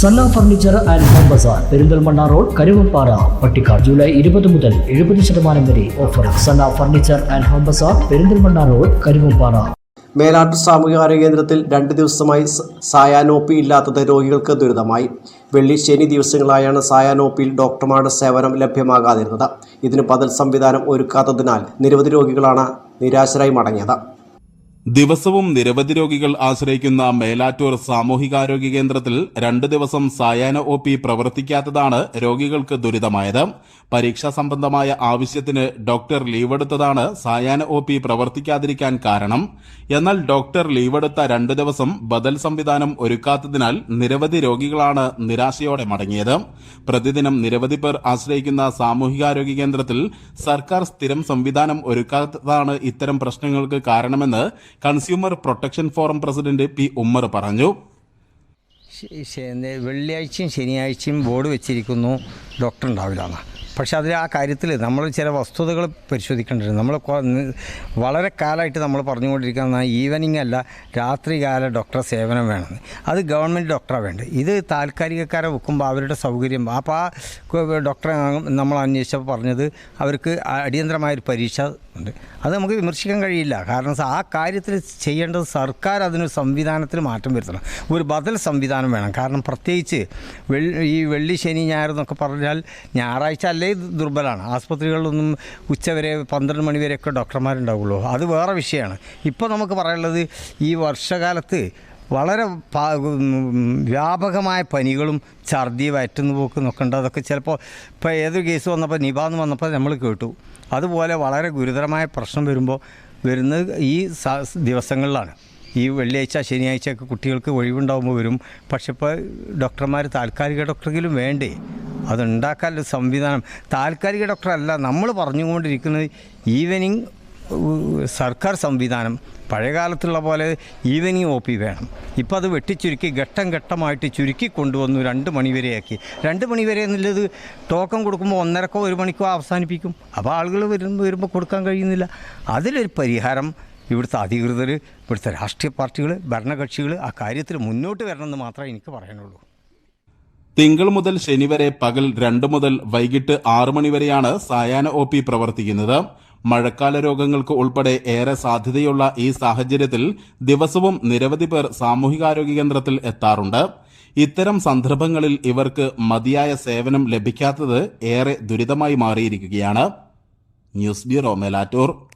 Sanna furniture and home bazaar Perinthalmanna road Karuvappara Pattikkad July ഇരുപത് മുതൽ എഴുപത് ശതമാനം വരെ offer Sanna furniture and home bazaar Perinthalmanna road Karuvappara Melat സാമൂഹികാരോഗ്യ കേന്ദ്രത്തിൽ രണ്ട് ദിവസമായി സായാനോപ്പി ഇല്ലാത്തത് രോഗികൾക്ക് ദുരിതമായി. വെള്ളി ശനി ദിവസങ്ങളായാണ് സായാനോപ്പിയിൽ ഡോക്ടർമാരുടെ സേവനം ലഭ്യമാകാതിരുന്നത്. ഇതിന് ബദൽ സംവിധാനം ഒരുക്കാത്തതിനാൽ നിരവധി രോഗികളാണ് നിരാശരായി മടങ്ങിയത്. ദിവസവും നിരവധി രോഗികൾ ആശ്രയിക്കുന്ന മേലാറ്റൂർ സാമൂഹികാരോഗ്യ കേന്ദ്രത്തിൽ രണ്ട് ദിവസം സായാഹ്ന ഒ പി പ്രവർത്തിക്കാത്തതാണ് രോഗികൾക്ക് ദുരിതമായത്. പരീക്ഷാ സംബന്ധമായ ആവശ്യത്തിന് ഡോക്ടർ ലീവെടുത്തതാണ് സായാഹ്ന ഒ പി പ്രവർത്തിക്കാതിരിക്കാൻ കാരണം. എന്നാൽ ഡോക്ടർ ലീവെടുത്ത രണ്ട് ദിവസം ബദൽ സംവിധാനം ഒരുക്കാത്തതിനാൽ നിരവധി രോഗികളാണ് നിരാശയോടെ മടങ്ങിയത്. പ്രതിദിനം നിരവധി പേർ ആശ്രയിക്കുന്ന സാമൂഹികാരോഗ്യ കേന്ദ്രത്തിൽ സർക്കാർ സ്ഥിരം സംവിധാനം ഒരുക്കാത്തതാണ് ഇത്തരം പ്രശ്നങ്ങൾക്ക് കാരണമെന്ന് consumer protection forum president P Ummer പറഞ്ഞു. വെള്ളിയാഴ്ചയും ശനിയാഴ്ചയും ബോർഡ് വെച്ചിരിക്കുന്നു ഡോക്ടർ ഉണ്ടാവില്ല പക്ഷെ അതിൽ ആ കാര്യത്തിൽ നമ്മൾ ചില വസ്തുതകൾ പരിശോധിക്കേണ്ടതുണ്ട്. നമ്മൾ വളരെ കാലമായിട്ട് നമ്മൾ പറഞ്ഞുകൊണ്ടിരിക്കുന്ന ഈവനിങ് അല്ല രാത്രികാല ഡോക്ടറെ സേവനം വേണമെന്ന് അത് ഗവൺമെന്റ് ഡോക്ടറാണ് വേണ്ടത്. ഇത് താൽക്കാലികക്കാരെ വെക്കുമ്പോൾ അവരുടെ സൗകര്യം അപ്പോൾ ആ ഡോക്ടറെ നമ്മൾ അന്വേഷിച്ചപ്പോൾ പറഞ്ഞത് അവർക്ക് അടിയന്തരമായൊരു പരീക്ഷ ഉണ്ട്. അത് നമുക്ക് വിമർശിക്കാൻ കഴിയില്ല. കാരണം ആ കാര്യത്തിൽ ചെയ്യേണ്ടത് സർക്കാർ അതിന് സംവിധാനത്തിൽ മാറ്റം വരുത്തണം. ഒരു ബദൽ സംവിധാനം വേണം. കാരണം പ്രത്യേകിച്ച് വെള്ളി ഈ വെള്ളി ശനി ഞായർ എന്നൊക്കെ പറഞ്ഞാൽ ഞായറാഴ്ച അല്ലേ ദുർബലമാണ് ആസ്പത്രികളിലൊന്നും ഉച്ചവരെ പന്ത്രണ്ട് മണി വരെയൊക്കെ ഡോക്ടർമാരുണ്ടാവുള്ളൂ. അത് വേറെ വിഷയമാണ്. ഇപ്പോൾ നമുക്ക് പറയാനുള്ളത് ഈ വർഷകാലത്ത് വളരെ വ്യാപകമായ പനികളും ഛർദി വയറ്റുന്നു ഒക്കെ ഉണ്ട്. അതൊക്കെ ചിലപ്പോൾ ഇപ്പോൾ ഏതൊരു കേസ് വന്നപ്പോൾ നിബാന്ന് വന്നപ്പോൾ നമ്മൾ കേട്ടു. അതുപോലെ വളരെ ഗുരുതരമായ പ്രശ്നം വരുമ്പോൾ വരുന്നത് ഈ ദിവസങ്ങളിലാണ്. ഈ വെള്ളിയാഴ്ച ശനിയാഴ്ചയൊക്കെ കുട്ടികൾക്ക് ഒഴിവുണ്ടാകുമ്പോൾ വരും. പക്ഷെ ഇപ്പോൾ ഡോക്ടർമാർ താൽക്കാലിക ഡോക്ടറെങ്കിലും വേണ്ടേ? അതുണ്ടാക്കാനുള്ള സംവിധാനം. താൽക്കാലിക ഡോക്ടറല്ല നമ്മൾ പറഞ്ഞുകൊണ്ടിരിക്കുന്നത് ഈവനിങ് സർക്കാർ സംവിധാനം പഴയകാലത്തുള്ള പോലെ ഈവനിങ് ഒ പി വേണം. ഇപ്പോൾ അത് വെട്ടിച്ചുരുക്കി ഘട്ടം ഘട്ടമായിട്ട് ചുരുക്കി കൊണ്ടുവന്നു രണ്ട് മണിവരെയാക്കി രണ്ട് മണിവരെ എന്നുള്ളത് ടോക്കൺ കൊടുക്കുമ്പോൾ ഒന്നരക്കോ ഒരു മണിക്കോ അവസാനിപ്പിക്കും. അപ്പോൾ ആളുകൾ വരുമ്പോൾ വരുമ്പോൾ കൊടുക്കാൻ കഴിയുന്നില്ല. അതിലൊരു പരിഹാരം ഇവിടുത്തെ അധികൃതർ ഇവിടുത്തെ രാഷ്ട്രീയ പാർട്ടികൾ ഭരണകക്ഷികൾ ആ കാര്യത്തിൽ മുന്നോട്ട് വരണമെന്ന് മാത്രമേ എനിക്ക് പറയാനുള്ളൂ. തിങ്കൾ മുതൽ ശനി വരെ പകൽ രണ്ട് മുതൽ വൈകിട്ട് ആറ് മണിവരെയാണ് സായാഹ്ന ഒ പി പ്രവർത്തിക്കുന്നത്. മഴക്കാല രോഗങ്ങൾക്ക് ഉൾപ്പെടെ ഏറെ സാധ്യതയുള്ള ഈ സാഹചര്യത്തിൽ ദിവസവും നിരവധി പേർ സാമൂഹികാരോഗ്യ കേന്ദ്രത്തിൽ എത്താറുണ്ട്. ഇത്തരം സന്ദർഭങ്ങളിൽ ഇവർക്ക് മതിയായ സേവനം ലഭിക്കാത്തത് ഏറെ ദുരിതമായി മാറിയിരിക്കുകയാണ്. News bureau Melattur.